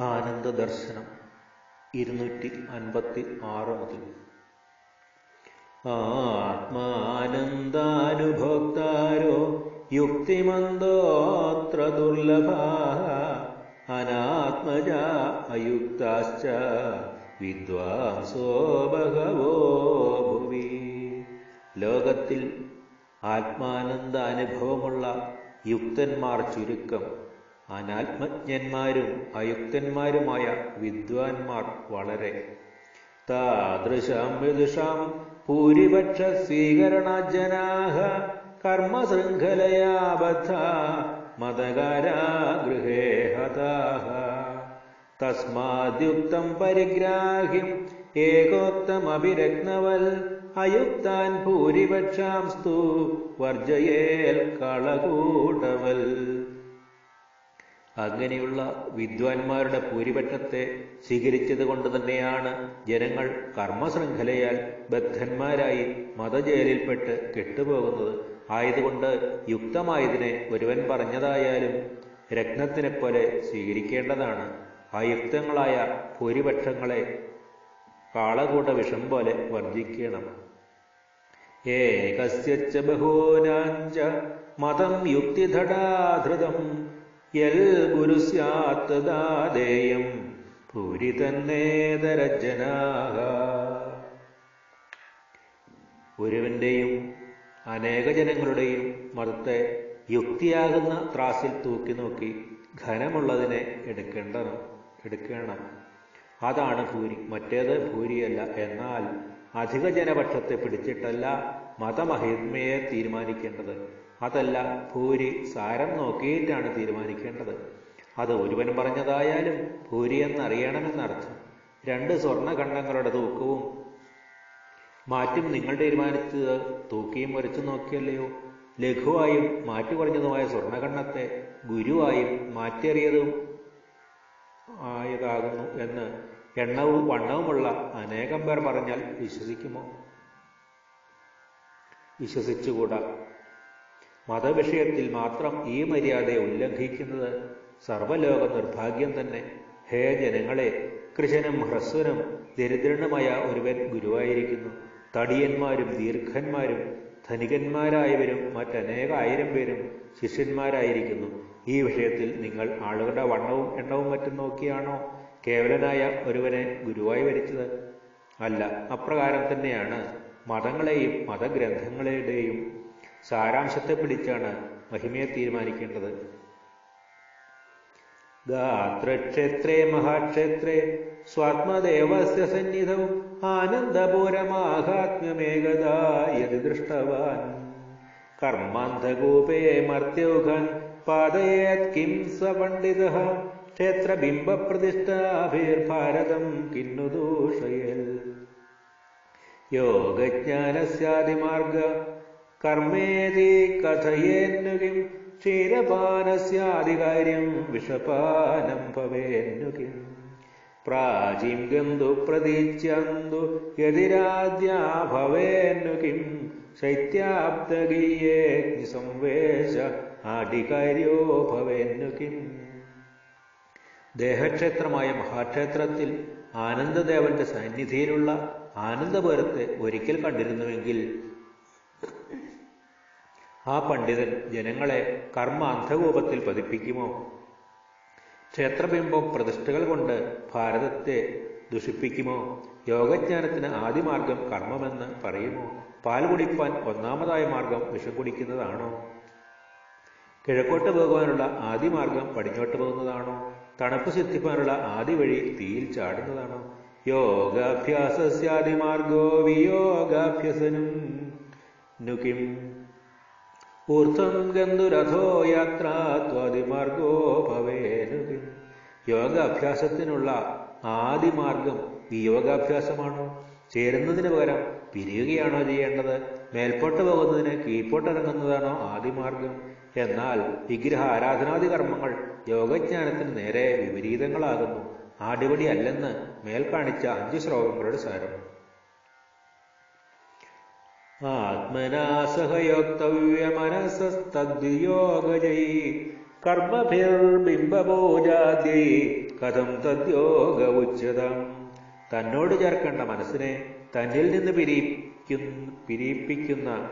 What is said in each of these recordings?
ആനന്ദ ദർശനം ഇരുന്നൂറ്റി അൻപത്തി ആറ് മുതൽ. ആത്മാനന്ദാനുഭോക്താരോ യുക്തിമന്ദോത്ര ദുർലഭ അനാത്മജ അയുക്താശ്ച വിദ്വാംസോ ബഹവോ ഭുവി. ലോകത്തിൽ ആത്മാനന്ദ അനുഭവമുള്ള യുക്തന്മാർ ചുരുക്കം. അനാത്മജ്ഞന്മാരും അയുക്തന്മാരുമായ വിദ്വാൻമാർ വളരെ. താദൃശാം വിദുഷാം ഭൂരിപക്ഷ സ്വീകരണ ജനാഹ കർമ്മശൃംഖലയാബദ്ധ മതകാരാ ഗൃഹേ ഹതാഹ. തസ്മാദ്യുക്തം പരിഗ്രാഹ്യം ഏകോക്തമഭിരഗ്നവൽ അയുക്താൻ ഭൂരിപക്ഷാംസ്തു വർജയേൽ കളകൂടവൽ അങ്ങനെയുള്ള വിദ്വാൻമാരുടെ ഭൂരിപക്ഷത്തെ സ്വീകരിച്ചത് കൊണ്ട് തന്നെയാണ് ജനങ്ങൾ കർമ്മശൃംഖലയാൽ ബദ്ധന്മാരായി മതജയിലിൽപ്പെട്ട് കെട്ടുപോകുന്നത്. ആയതുകൊണ്ട് യുക്തമായതിനെ ഒരുവൻ പറഞ്ഞതായാലും രത്നത്തിനെ പോലെ സ്വീകരിക്കേണ്ടതാണ്. അയുക്തങ്ങളായ ഭൂരിപക്ഷങ്ങളെ കാളകൂട്ട വിഷം പോലെ വർജിക്കണം ഏകസ്യച്ച ബഹൂനാഞ്ച മതം യുക്തിധടാധൃതം യൽ ഗുരുസ്യാത്തദാദേയം ഭൂരി തന്നേതരജനാഹ ഒരുവന്റെയും അനേക ജനങ്ങളുടെയും മതത്തെ യുക്തിയാകുന്ന ത്രാസിൽ തൂക്കി നോക്കി ഘനമുള്ളതിനെ എടുക്കേണ്ടണം എടുക്കണം. അതാണ് ഭൂരി മറ്റേത് ഭൂരിയല്ല എന്നാൽ അധിക ജനപക്ഷത്തെ പിടിച്ചിട്ടല്ല മതമഹിമയെ തീരുമാനിക്കേണ്ടത്. അതല്ല ഭൂരി സാരം നോക്കിയിട്ടാണ് തീരുമാനിക്കേണ്ടത്. അത് ഒരുവൻ പറഞ്ഞതായാലും ഭൂരി എന്നറിയണമെന്നർത്ഥം. രണ്ട് സ്വർണഖണ്ഡങ്ങളുടെ തൂക്കവും മാറ്റും നിങ്ങൾ തീരുമാനിച്ചത് തൂക്കിയും വരച്ചു നോക്കിയല്ലയോ? ലഘുവായും മാറ്റു കുറഞ്ഞതുമായ സ്വർണഖണ്ഡത്തെ ഗുരുവായും മാറ്റേറിയതും ആയതാകുന്നു എന്ന് എണ്ണവും വണ്ണവുമുള്ള അനേകം പേർ പറഞ്ഞാൽ വിശ്വസിക്കുമോ? വിശ്വസിച്ചുകൂടാ? മതവിഷയത്തിൽ മാത്രം ഈ മര്യാദയെ ഉല്ലംഘിക്കുന്നത് സർവലോക നിർഭാഗ്യം തന്നെ. ഹേ ജനങ്ങളെ കൃശനും ഹ്രസ്വനും ദരിദ്രനുമായ ഒരുവൻ ഗുരുവായിരിക്കുന്നു. തടിയന്മാരും ദീർഘന്മാരും ധനികന്മാരായവരും മറ്റനേക ആയിരം പേരും ശിഷ്യന്മാരായിരിക്കുന്നു. ഈ വിഷയത്തിൽ നിങ്ങൾ ആളുകളുടെ വണ്ണവും എണ്ണവും മറ്റും നോക്കിയാണോ? കേവലനായ ഒരുവനെ ഗുരുവായി വരിച്ചത്? അല്ല അപ്രകാരം തന്നെയാണ്. മതങ്ങളെയും മതഗ്രന്ഥങ്ങളുടെയും സാരാംശത്തെ പിടിച്ചാണ് മഹിമയെ തീരുമാനിക്കേണ്ടത്. ഗാത്രക്ഷേത്രേ മഹാക്ഷേത്രേ സ്വാത്മദേവസ്യ സന്നിധം ആനന്ദപൂരമാഹാത്മ്യമേകദാ യതി ദൃഷ്ടവാൻ കർമാന്ധകൂപേ മർത്യൗഘൻ പാതയേത് കിം സ പണ്ഡിത ക്ഷേത്രബിംബപ്രതിഷ്ഠാഭിർഭാരതം കിന്നു യോഗജ്ഞാനസ്യാദിമാർഗ കർമ്മേതി കഥയേന്നു കിം ക്ഷീരപാനസ്യാദികാര്യം വിഷപാനം ഭവേന്നു കിം പ്രാചീം ഗന്ധു പ്രതീച്യന്തു യതിരാദ്യാ ഭവേന്നു കിം ശൈത്യാബ്ദഗീയേഗ്നിസംവേശ ആടികാര്യോ ഭവേന്നു കിം ദേഹക്ഷേത്രമായ മഹാക്ഷേത്രത്തിൽ ആനന്ദദേവന്റെ സന്നിധിയിലുള്ള ആനന്ദപുരത്തെ ഒരിക്കൽ കണ്ടിരുന്നുവെങ്കിൽ ആ പണ്ഡിതൻ ജനങ്ങളെ കർമ്മ അന്ധകൂപത്തിൽ പതിപ്പിക്കുമോ? ക്ഷേത്രബിംബം പ്രതിഷ്ഠകൾ കൊണ്ട് ഭാരതത്തെ ദുഷിപ്പിക്കുമോ? യോഗജ്ഞാനത്തിന് ആദ്യമാർഗം കർമ്മമെന്ന് പറയുമോ? പാൽ കുടിപ്പാൻ ഒന്നാമതായ മാർഗം വിഷം കുടിക്കുന്നതാണോ? കിഴക്കോട്ട് പോകുവാനുള്ള ആദ്യമാർഗം പടിഞ്ഞോട്ട് പോകുന്നതാണോ? തണുപ്പ് സിദ്ധിപ്പാനുള്ള ആദ്യ വഴി തീയിൽ ചാടുന്നതാണോ? യോഗാഭ്യാസസ്യാദിമാർഗോ വിയോഗാഭ്യസനം. നുകിം ഊർധം ഗന്ധുരഥോ യാത്രാത്വാദിമാർഗോ ഭവേനുകിം യോഗാഭ്യാസത്തിനുള്ള ആദിമാർഗം വിയോഗാഭ്യാസമാണോ ചേരുന്നതിന് പകരം പിരിയുകയാണോ ചെയ്യേണ്ടത്? മേൽപോട്ട് പോകുന്നതിന് കീഴ്പോട്ടിറങ്ങുന്നതാണോ ആദിമാർഗം? എന്നാൽ വിഗ്രഹ ആരാധനാദി കർമ്മങ്ങൾ യോഗജ്ഞാനത്തിന് നേരെ വിപരീതങ്ങളാകുന്നു. ആടിപടി അല്ലെന്ന് മേൽ കാണിച്ച അഞ്ച് ശ്ലോകങ്ങളുടെ സാരം. ആത്മനാ സഹയോക്തവ്യമനസസ്തദ്വിയോഗജൈ കർമ്മഭിർബിംബഭോജാദ്യൈ കഥം തദ്യോഗ ഉച്ചതം തന്നോട് ചേർക്കേണ്ട മനസ്സിനെ തന്നിൽ നിന്ന് പിരിപ്പിക്കുന്ന പിരിയിപ്പിക്കുന്ന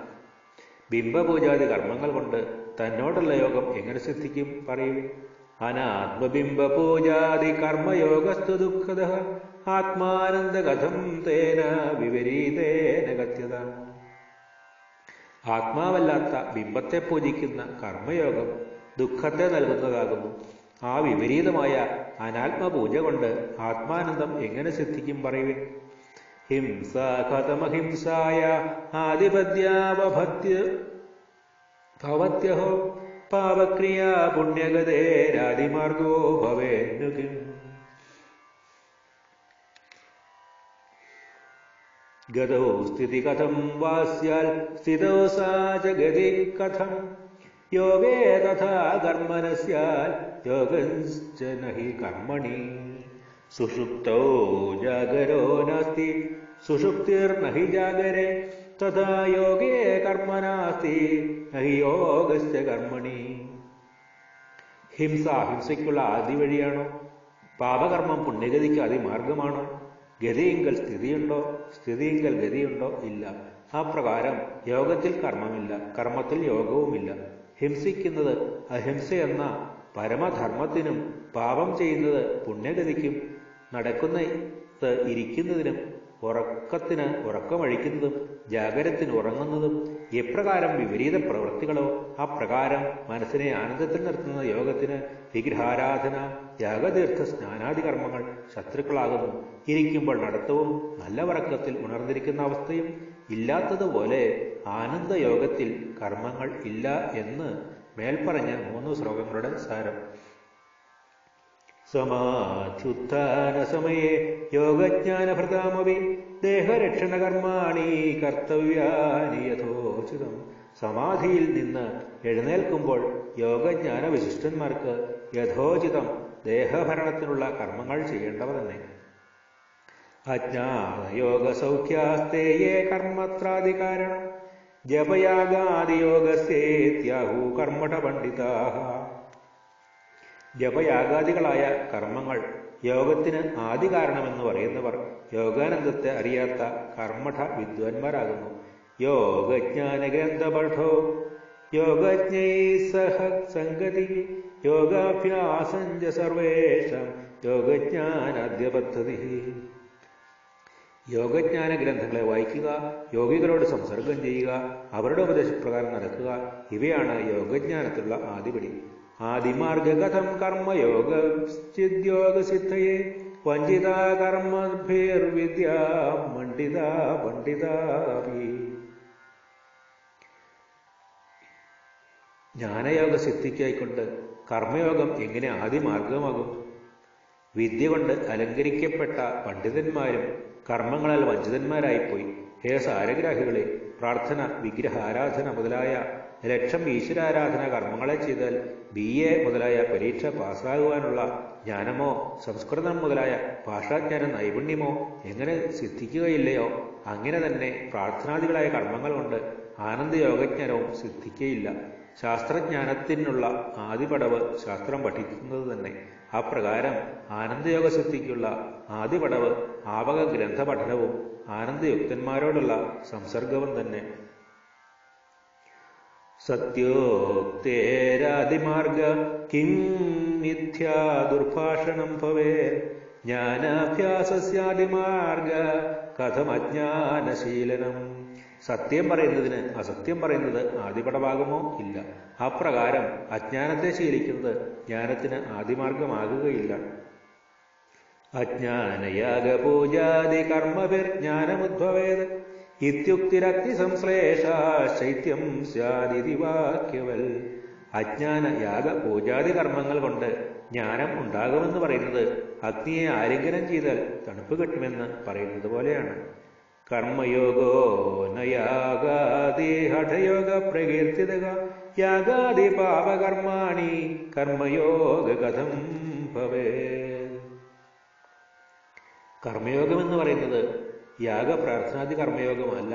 ബിംബപൂജാതി കർമ്മങ്ങൾ കൊണ്ട് തന്നോടുള്ള യോഗം എങ്ങനെ സിദ്ധിക്കും? പറയൂ. അനാത്മബിംബപൂജാതി കർമ്മയോഗസ്തു ദുഃഖത ആത്മാനന്ദകഥം തേന വിപരീതേന ഗത്യത ആത്മാവല്ലാത്ത ബിംബത്തെ പൂജിക്കുന്ന കർമ്മയോഗം ദുഃഖത്തെ നൽകുന്നതാകുന്നു. ആ വിപരീതമായ അനാത്മപൂജ കൊണ്ട് ആത്മാനന്ദം എങ്ങനെ സിദ്ധിക്കും പറയുവിൻ ഹിംസ കഥമഹിംസായ ആധിപത്യാവഭത്യ ഭവത്യഹോ पावक्रिया पुण्यगतेरादिमार्गो भवेन्नु किम् गतौ स्थिति कथं वा स्यात् स्थितौ सा च गति कथम् योगे तथा कर्म न स्यात् योगश्च न हि कर्मणि सुषुप्तौ जागरो नास्ति सुषुप्तिर्न हि जागरे തഥാ യോഗേ കർമ്മനാസ്തി നഹി കർമ്മണി ഹിംസ ഹിംസയ്ക്കുള്ള ആദി വഴിയാണോ? പാപകർമ്മം പുണ്യഗതിക്ക് അതിമാർഗമാണോ? ഗതിയെങ്കിൽ സ്ഥിതിയുണ്ടോ? സ്ഥിതിയെങ്കിൽ ഗതിയുണ്ടോ? ഇല്ല. ആ പ്രകാരം യോഗത്തിൽ കർമ്മമില്ല കർമ്മത്തിൽ യോഗവുമില്ല. ഹിംസിക്കുന്നത് അഹിംസ എന്ന പരമധർമ്മത്തിനും പാപം ചെയ്യുന്നത് പുണ്യഗതിക്കും നടക്കുന്ന ഇരിക്കുന്നതിനും ഉറക്കത്തിന് ഉറക്കമഴിക്കുന്നതും ജാഗരത്തിന് ഉറങ്ങുന്നതും എപ്രകാരം വിപരീത പ്രവൃത്തികളോ അപ്രകാരം മനസ്സിനെ ആനന്ദത്തിൽ നിർത്തുന്ന യോഗത്തിന് വിഗ്രഹാരാധന യാഗതീർത്ഥ സ്നാനാദി കർമ്മങ്ങൾ ശത്രുക്കളാകുന്നു. ഇരിക്കുമ്പോൾ നടത്തവും നല്ല ഉറക്കത്തിൽ ഉണർന്നിരിക്കുന്ന അവസ്ഥയും ഇല്ലാത്തതുപോലെ ആനന്ദയോഗത്തിൽ കർമ്മങ്ങൾ ഇല്ല എന്ന് മേൽപ്പറഞ്ഞ മൂന്ന് ശ്ലോകങ്ങളുടെ സാരം. സമയേ യോഗജ്ഞാനഭൃതാമവി ദേഹരക്ഷണകർമാണി കർത്തവ്യാനി യഥോചിതം സമാധിയിൽ നിന്ന് എഴുന്നേൽക്കുമ്പോൾ യോഗജ്ഞാന വിശിഷ്ടന്മാർക്ക് യഥോചിതം ദേഹഭരണത്തിനുള്ള കർമ്മങ്ങൾ ചെയ്യേണ്ടവ തന്നെ. അജ്ഞാനയോഗസൗഖ്യാസ്തേയേ കർമ്മത്രാധികാരണം. ജപയാഗാദിയോഗസ്യേത്യാഹു കർമ്മഠ പണ്ഡിതാ ജപയാഗാദികളായ കർമ്മങ്ങൾ യോഗത്തിന് ആദി കാരണമെന്ന് പറയുന്നവർ യോഗാനന്ദത്തെ അറിയാത്ത കർമ്മഠ വിദ്വാൻമാരാകുന്നു. യോഗജ്ഞാന ഗ്രന്ഥപഠോ യോഗജ്ഞൈ സഹ സംഗതി. യോഗാഭ്യാസഞ്ച സർവേഷം യോഗജ്ഞാനാദ്യ പദ്ധതി യോഗജ്ഞാന ഗ്രന്ഥങ്ങളെ വായിക്കുക യോഗികളോട് സംസർഗം ചെയ്യുക അവരുടെ ഉപദേശപ്രകാരം നടക്കുക ഇവയാണ് യോഗജ്ഞാനത്തിലുള്ള ആദിപടി. ആദിമാർഗകഥം കർമ്മയോഗസിദ്ധയെ വഞ്ചിത കർമ്മഭിർവിദ്യ മണ്ഡിത പണ്ഡിതാപി ജ്ഞാനയോഗ സിദ്ധിക്കായിക്കൊണ്ട് കർമ്മയോഗം എങ്ങനെ ആദിമാർഗമാകും? വിദ്യ കൊണ്ട് അലങ്കരിക്കപ്പെട്ട പണ്ഡിതന്മാരും കർമ്മങ്ങളാൽ വഞ്ചിതന്മാരായിപ്പോയി. ഹേ സാരഗ്രാഹികളെ പ്രാർത്ഥന വിഗ്രഹ ആരാധന മുതലായ ലക്ഷം ഈശ്വരാരാധന കർമ്മങ്ങളെ ചെയ്താൽ ബി എ മുതലായ പരീക്ഷ പാസ്സാകുവാനുള്ള ജ്ഞാനമോ സംസ്കൃതം മുതലായ ഭാഷാജ്ഞാന നൈപുണ്യമോ എങ്ങനെ സിദ്ധിക്കുകയില്ലയോ അങ്ങനെ തന്നെ പ്രാർത്ഥനാദികളായ കർമ്മങ്ങൾ കൊണ്ട് ആനന്ദയോഗജ്ഞാനവും സിദ്ധിക്കുകയില്ല ശാസ്ത്രജ്ഞാനത്തിനുള്ള ആദിപടവ് ശാസ്ത്രം പഠിക്കുന്നത് തന്നെ. അപ്രകാരം ആനന്ദയോഗ സിദ്ധിക്കുള്ള ആദിപടവ് ആപക ഗ്രന്ഥ പഠനവും ആനന്ദയുക്തന്മാരോടുള്ള സംസർഗവും തന്നെ സത്യോക്തേരാദിമാർഗ കിം മിഥ്യാ ദുർഭാഷണം ഭവേ. ജ്ഞാനാഭ്യാസസ്യാദിമാർഗ കഥമജ്ഞാനശീലനം. സത്യം പറയുന്നതിന് അസത്യം പറയുന്നത് ആദിപടമാകുമോ ഇല്ല. അപ്രകാരം അജ്ഞാനത്തെ ശീലിക്കുന്നത് ജ്ഞാനത്തിന് ആദിമാർഗമാകുകയില്ല. അജ്ഞാനയാഗപൂജാതി കർമ്മവിർ ജ്ഞാനമുദ്ഭവേത്. ഇത്യുക്തിരക്തി സംശ്ലേഷ ശൈത്യം സ്യാദിതി വാക്യവൽ. അജ്ഞാന യാഗ പൂജാതി കർമ്മങ്ങൾ കൊണ്ട് ജ്ഞാനം ഉണ്ടാകുമെന്ന് പറയുന്നത് അഗ്നിയെ ആലിംഗനം ചെയ്താൽ തണുപ്പ് കിട്ടുമെന്ന് പറയുന്നത് പോലെയാണ്. കർമ്മയോഗോ നയാഗാദി ഹഠയോഗ പ്രകീർത്തിതക. യാഗാദി പാപകർമാണി കർമ്മയോഗ കഥം ഭവേ. കർമ്മയോഗം എന്ന് പറയുന്നത് യാഗപ്രാർത്ഥനാദി കർമ്മയോഗമല്ല.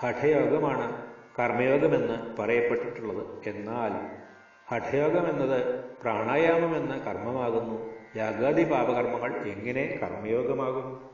ഹഠയോഗമാണ് കർമ്മയോഗമെന്ന് പറയപ്പെട്ടിട്ടുള്ളത്. എന്നാൽ ഹഠയോഗം എന്നത് പ്രാണായാമം എന്ന കർമ്മമാകുന്നു. യാഗാദി പാപകർമ്മങ്ങൾ എങ്ങനെ കർമ്മയോഗമാകും?